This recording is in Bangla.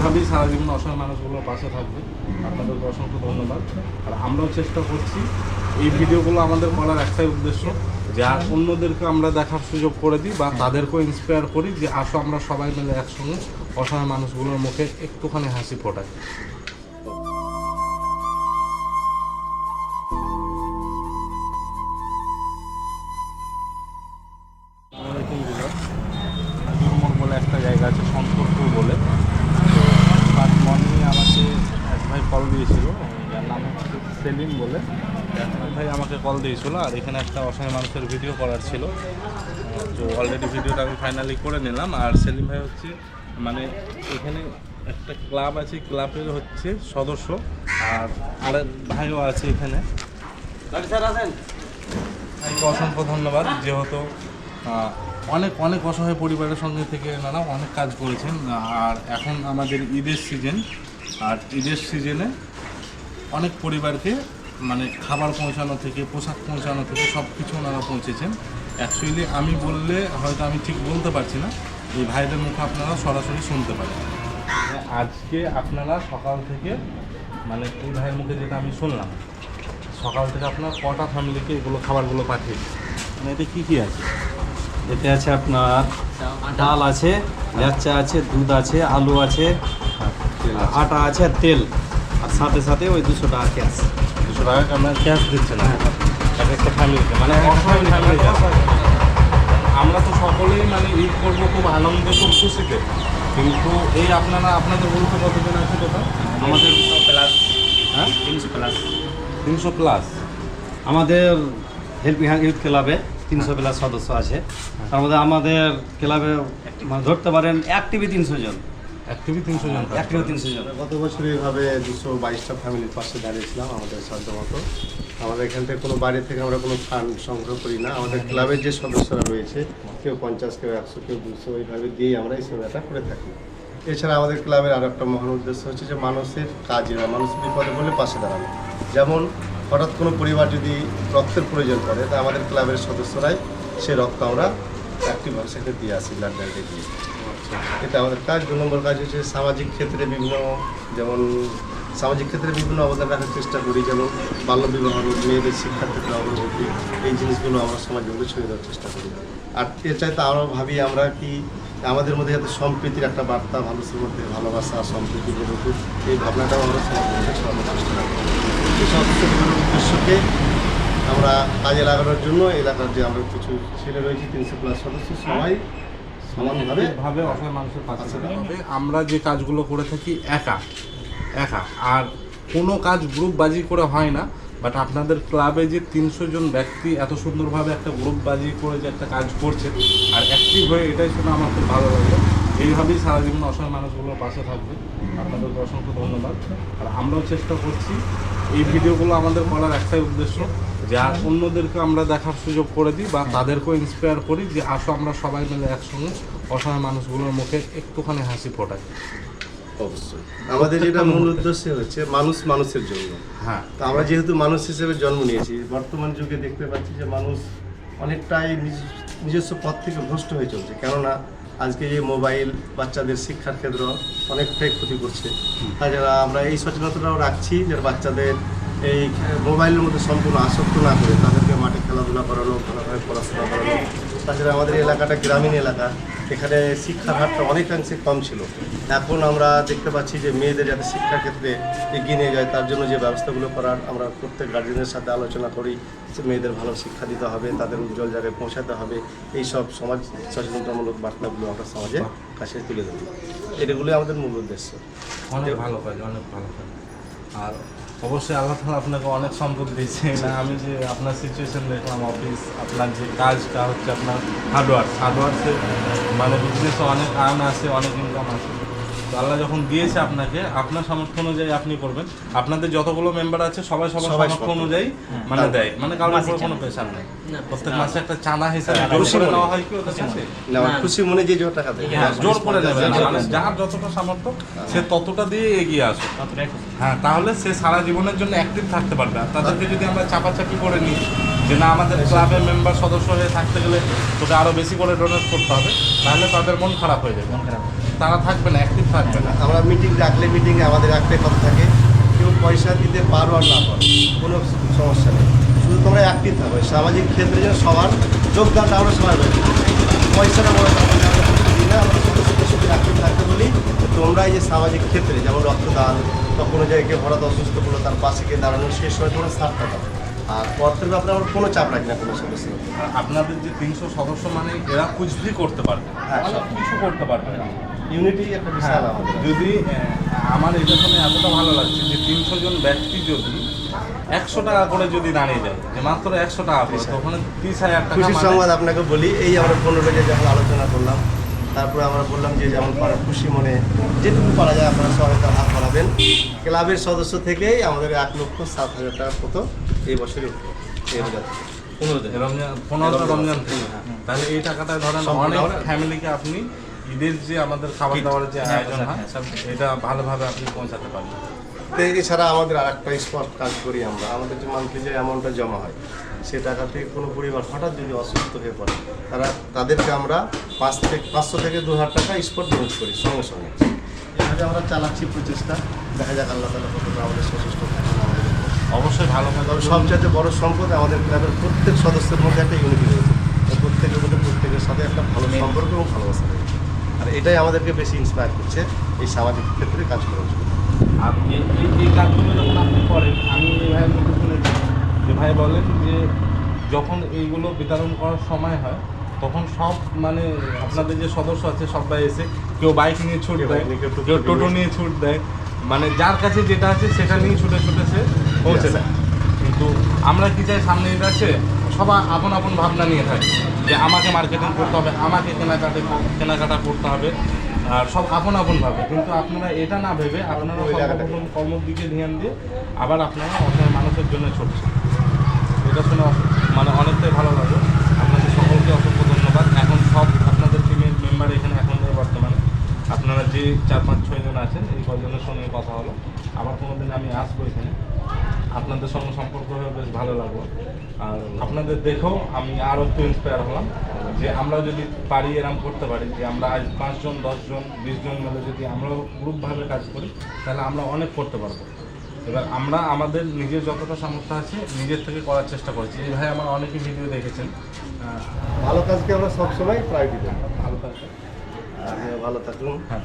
এইভাবেই সারা জীবন অসহায় মানুষগুলোর পাশে থাকবে। আপনাদেরকে অসংখ্য ধন্যবাদ। আর আমরাও চেষ্টা করছি এই ভিডিওগুলো আমাদের করার একটাই উদ্দেশ্য যে আর অন্যদেরকে আমরা দেখার সুযোগ করে দিই বা তাদেরকেও ইন্সপায়ার করি যে আসো আমরা সবাই মিলে একসঙ্গে অসহায় মানুষগুলোর মুখে একটুখানি হাসি ফোটাই। সেলিম বলে। ভাই আমাকে কল দিয়েছিল আর এখানে একটা অসহায় মানুষের ভিডিও করার ছিল। তো অলরেডি ভিডিওটা আমি ফাইনালি করে নিলাম। আর সেলিম ভাই হচ্ছে মানে এখানে একটা ক্লাব আছে ক্লাবের হচ্ছে সদস্য। আর আরেক ভাইও আছে এখানে। ভাইকে অসংখ্য ধন্যবাদ। যেহেতু অনেক অনেক অসহায় পরিবারের সঙ্গে থেকে এনারা অনেক কাজ করেছেন। আর এখন আমাদের ঈদের সিজন আর ঈদের সিজনে অনেক পরিবারকে মানে খাবার পৌঁছানো থেকে, পোশাক পৌঁছানো থেকে সব কিছু ওনারা পৌঁছেছেন। অ্যাকচুয়ালি আমি বললে হয়তো আমি ঠিক বলতে পারছি না। এই ভাইদের মুখে আপনারা সরাসরি শুনতে পারেন। আজকে আপনারা সকাল থেকে মানে এই ভাইয়ের মুখে যেটা আমি শুনলাম, সকাল থেকে আপনার কটা ফ্যামিলিকে এগুলো খাবারগুলো পাঠিয়েছে মানে এতে কী কী আছে? এতে আছে আপনার ডাল আছে লেচ্চা আছে, দুধ আছে, আলু আছে, আটা আছে আর তেল। আর সাথে সাথে ওই দুশো টাকা ক্যাশ দুশো টাকা আপনার ক্যাশ দিচ্ছে না? এক একটা ফ্যামিলিতে মানে অসহায় ফ্যামিলি আমরা তো সকলেই মানে ঈদ করব খুব আনন্দ খুব খুশিতে। কিন্তু এই আপনারা আপনাদের বলতে কতদিন আছে কথা আমাদের প্লাস হ্যাঁ? তিনশো প্লাস তিনশো প্লাস আমাদের হেল্পিং হ্যান্ড ইউথ ক্লাবে তিনশো প্লাস সদস্য আছে। তার মধ্যে আমাদের ক্লাবে মানে ধরতে পারেন অ্যাক্টিভই তিনশো জন। অ্যাক্টিভি তিনশো জন থাকে। তিনশো জন গত বছর এইভাবে দুশো বাইশটা ফ্যামিলির পাশে দাঁড়িয়েছিলাম আমাদের সাধ্য মতো। আমাদের এখান থেকে কোনো বাড়ি থেকে আমরা কোনো ফান্ড সংগ্রহ করি না। আমাদের ক্লাবের যে সদস্যরা রয়েছে কেউ পঞ্চাশ কেউ একশো কেউ দুশো এইভাবে দিয়ে আমরা এই সেবাটা করে থাকি। এছাড়া আমাদের ক্লাবের আর একটা মহান উদ্দেশ্য হচ্ছে যে মানুষের কাজে বা মানুষ বিপদে বলে পাশে দাঁড়ানো। যেমন হঠাৎ কোনো পরিবার যদি রক্তের প্রয়োজন পড়ে তা আমাদের ক্লাবের সদস্যরাই সে রক্ত আমরা অ্যাক্টিভভাবে সেটা দিয়ে আসি ব্লাড ব্যাঙ্কে দিয়ে। এটা আমাদের কাজ। দু নম্বর কাজ হচ্ছে সামাজিক ক্ষেত্রে বিভিন্ন যেমন সামাজিক ক্ষেত্রে বিভিন্ন অবদান রাখার চেষ্টা করি যেমন বাল্যবিবাহ রোধ, মেয়েদের শিক্ষার ক্ষেত্রে অগ্রগতি এই জিনিসগুলো আমরা মধ্যে ছড়িয়ে দেওয়ার চেষ্টা করি। আর এর চাইতে আমরা ভাবি আমরা কি আমাদের মধ্যে যাতে সম্প্রীতির একটা বার্তা মানুষের মধ্যে ভালোবাসা সম্প্রীতি গড়ে এই ভাবনাটাও আমরা সমাজের মধ্যে ছড়ানোর চেষ্টা করি। বিভিন্ন উদ্দেশ্যকে আমরা কাজে লাগানোর জন্য এলাকার যে আমরা কিছু ছেলে রয়েছে তিনশো প্লাস সদস্য সবাই সমানভাবে অসহায় মানুষের পাশে দাঁড়াবে আমরা যে কাজগুলো করে থাকি একা একা। আর কোনো কাজ গ্রুপ বাজি করে হয় না বাট আপনাদের ক্লাবে যে তিনশো জন ব্যক্তি এত সুন্দরভাবে একটা গ্রুপ বাজি করে যে একটা কাজ করছে আর অ্যাক্টিভ হয়ে এটাই শুনে আমার খুব ভালো লাগল। এইভাবেই সারা জীবন অসহায় মানুষগুলোর পাশে থাকবে। আপনাদেরকে অসংখ্য ধন্যবাদ। আর আমরাও চেষ্টা করছি এই ভিডিওগুলো আমাদের করার একটাই উদ্দেশ্য যে অন্যদেরকে আমরা দেখার সুযোগ করে দিই বা তাদেরকেও ইন্সপায়ার করি যে আসো আমরা সবাই মিলে একসঙ্গে অসহায় মানুষগুলোর মুখে একটুখানি হাসি ফোটাই। অবশ্যই। আমাদের যেটা মূল উদ্দেশ্য হচ্ছে মানুষ মানুষের জন্য। হ্যাঁ। তো আমরা যেহেতু মানুষ হিসেবে জন্ম নিয়েছি বর্তমান যুগে দেখতে পাচ্ছি যে মানুষ অনেকটাই নিজ- নিজস্ব পথ থেকে ভ্রষ্ট হয়ে চলছে। কেননা আজকে এই মোবাইল বাচ্চাদের শিক্ষার ক্ষেত্র অনেকটাই ক্ষতি করছে। তাছাড়া আমরা এই সচেতনতাটাও রাখছি যে বাচ্চাদের এই মোবাইলের মধ্যে সম্পূর্ণ আসক্ত না করে তাদেরকে মাঠে খেলাধুলা করানো, ভালোভাবে পড়াশোনা করানো। তাছাড়া আমাদের এলাকাটা গ্রামীণ এলাকা, এখানে শিক্ষার হারটা অনেকাংশে কম ছিল। এখন আমরা দেখতে পাচ্ছি যে মেয়েদের যাতে শিক্ষার ক্ষেত্রে এগিয়ে নিয়ে যায়, তার জন্য যে ব্যবস্থাগুলো করার আমরা প্রত্যেক গার্জেনের সাথে আলোচনা করি, যে মেয়েদের ভালো শিক্ষা দিতে হবে, তাদের উজ্জ্বল জায়গায় পৌঁছাতে হবে। এই সব সমাজ সচেতনতামূলক বার্তাগুলো আমরা সমাজের কাছে তুলে দেবো এটাগুলোই আমাদের মূল উদ্দেশ্য। অনেক ভালো কাজ, অনেক ভালো কাজ। আর অবশ্যই আল্লাহ তালা আপনাকে অনেক সম্পদ দিয়েছে। না আমি যে আপনার সিচুয়েশন দেখলাম অফিস আপনার যে কাজটা হচ্ছে আপনার হার্ডওয়ার্ক হার্ডওয়ার্কসে মানে বিজনেসে অনেক আর্ন আছে অনেক ইনকাম আছে। তো আল্লাহ যখন দিয়েছে আপনাকে আপনার সামর্থ্য অনুযায়ী আপনি করবেন। আপনাদের যতগুলো মেম্বার আছে সবাই সবার সবাই সামর্থ্য অনুযায়ী মানে দেয়। মানে কারোর উপর কোনো প্রেশার নেই। প্রত্যেক মাসে একটা চাঁদা হিসাবে জোর করে নেওয়া হয় কি ওদের কাছে? খুশি মনে যে জোর টাকা দেয়। হ্যাঁ, জোর করে নেবে মানে যার যতটা সামর্থ্য সে ততটা দিয়ে এগিয়ে আসে ততটাই খুশি। হ্যাঁ তাহলে সে সারা জীবনের জন্য অ্যাক্টিভ থাকতে পারবে। আর তাদেরকে যদি আমরা চাপাচাপি করে নিই যে না আমাদের ক্লাবের মেম্বার সদস্য হয়ে থাকতে গেলে তোকে আরও বেশি করে ডোনেট করতে হবে তাহলে তাদের মন খারাপ হয়ে যাবে। মন খারাপ। তারা থাকবে না অ্যাক্টিভ থাকবে না। আমরা মিটিং ডাকলে মিটিংয়ে আমাদের একটাই কথা থাকে কেউ পয়সা দিতে পারো আর না পারো কোনো সমস্যা নেই। শুধু তোমরা অ্যাক্টিভ থাকো সামাজিক ক্ষেত্রে যেন সবার যোগদানটা আমরা সবাই পয়সাটা বড় কথা না, আমরা কিছু দিই না আমরা শুধু শুধু শুধু অ্যাক্টিভ থাকতে বলি তোমরা এই যে সামাজিক ক্ষেত্রে যেমন রক্তদান বা কোনো জায়গায় হঠাৎ অসুস্থ করল তার পাশে গিয়ে দাঁড়ানো সেই সময় তোমরা সারটা দাও আর অর্থের ব্যাপারে আমরা কোনো চাপ রাখি না কোনো সদস্য আপনাদের যে তিনশো সদস্য মানে এরা কুচভি করতে পারবে হ্যাঁ, কিছু করতে পারবে ইউনিটি একটা বিশাল হ্যাঁ, আমাদের। যদি আমার এটা শুনে এতটা ভালো লাগছে যে তিনশো জন ব্যক্তি যদি একশো টাকা করে যদি দাঁড়িয়ে যায় যে মাত্র একশো টাকা করে তো ওখানে তিরিশ হাজার টাকা খুশির মানে- সংবাদ আপনাকে বলি এই আমরা পনেরো যখন আলোচনা করলাম তারপরে আমরা বললাম যে যেমন পারা খুশি মনে যেটুকু পারা যায় আপনারা সহায়তা হাত বাড়াবেন। ক্লাবের সদস্য থেকেই আমাদের এক লক্ষ সাত হাজার টাকা মতো এই বছরে উঠবে এই রোজা থেকে। হ্যাঁ। তাহলে এই টাকাটা ধরেন অনেক ফ্যামিলিকে আপনি ঈদের যে আমাদের খাবার দাবারের যে হ্যাঁ, আয়োজন হয় হ্যাঁ। এটা ভালোভাবে আপনি পৌঁছাতে পারবেন। তো এছাড়া আমাদের আর একটা স্পট কাজ করি আমরা। আমাদের যে মান্থলি যে অ্যামাউন্টটা জমা হয় সে টাকা থেকে কোনো পরিবার হঠাৎ যদি অসুস্থ হয়ে পড়ে তারা তাদেরকে আমরা পাঁচ থেকে পাঁচশো থেকে দু হাজার টাকা স্পট ডোনেট করি সঙ্গে সঙ্গে। এভাবে আমরা চালাচ্ছি প্রচেষ্টা। দেখা যাক আল্লাহ তালা কতটা আমাদের সচেষ্ট অবশ্যই ভালো তবে সবচাইতে বড় সম্পদ আমাদের ক্লাবের প্রত্যেক সদস্যের মধ্যে একটা ইউনিটি রয়েছে। তো প্রত্যেকের মধ্যে প্রত্যেকের সাথে একটা ভালো সম্পর্ক এবং ভালোবাসা রয়েছে। আর এটাই আমাদেরকে বেশি ইন্সপায়ার করছে এই সামাজিক ক্ষেত্রে কাজ করার জন্য। আর এই এই- এই কাজগুলো যখন আপনি করেন আমি এই ভাইয়ের মুখে শুনেছি। যে ভাই বলেন যে যখন এইগুলো বিতরণ করার সময় হয় তখন সব মানে আপনাদের যে সদস্য আছে সবাই এসে কেউ বাইক নিয়ে ছুট দেয় কেউ টোটো নিয়ে। ছুট দেয় মানে যার কাছে যেটা আছে সেটা নিয়ে ছুটে ছুটে সে পৌঁছে. দেয় কিন্তু আমরা কি চাই সামনে এটা আছে সবাই আপন আপন ভাবনা নিয়ে থাকে যে আমাকে মার্কেটিং করতে হবে আমাকে কেনাকাটা কেনাকাটা করতে হবে আর সব আপন আপন ভাবে কিন্তু আপনারা এটা না ভেবে আপনারা। সর্বপ্রথম কর্মের দিকে ধ্যান দিয়ে আবার আপনারা অসহায় মানুষের জন্য ছুটছেন এটা শুনে মানে অনেকটাই ভালো লাগল আপনাদের সকলকে অসংখ্য ধন্যবাদ এখন সব আপনাদের টিমের মেম্বার এখানে এখন নেই বর্তমানে আপনারা যে চার পাঁচ ছয় জন আছেন এই কজনের সঙ্গে কথা হলো। আবার কোনো দিন আমি আসব এখানে। আপনাদের সঙ্গে সম্পর্ক হয়ে বেশ ভালো লাগল। আর আপনাদের দেখেও আমি আরও একটু ইন্সপায়ার হলাম যে আমরা যদি পারি এরম করতে পারি যে আমরা আজ পাঁচজন দশজন বিশজন মিলে যদি আমরাও গ্রুপভাবে কাজ করি তাহলে আমরা অনেক করতে পারব। এবার আমরা আমাদের নিজের যতটা সামর্থ্য আছে নিজের থেকে করার চেষ্টা করছি। এই ভাই আমার অনেকে ভিডিও দেখেছেন। ভালো কাজকে আমরা সবসময় প্রায়োরিটি দেবো। ভালো থাকবেন আপনিও ভালো থাকুন হ্যাঁ।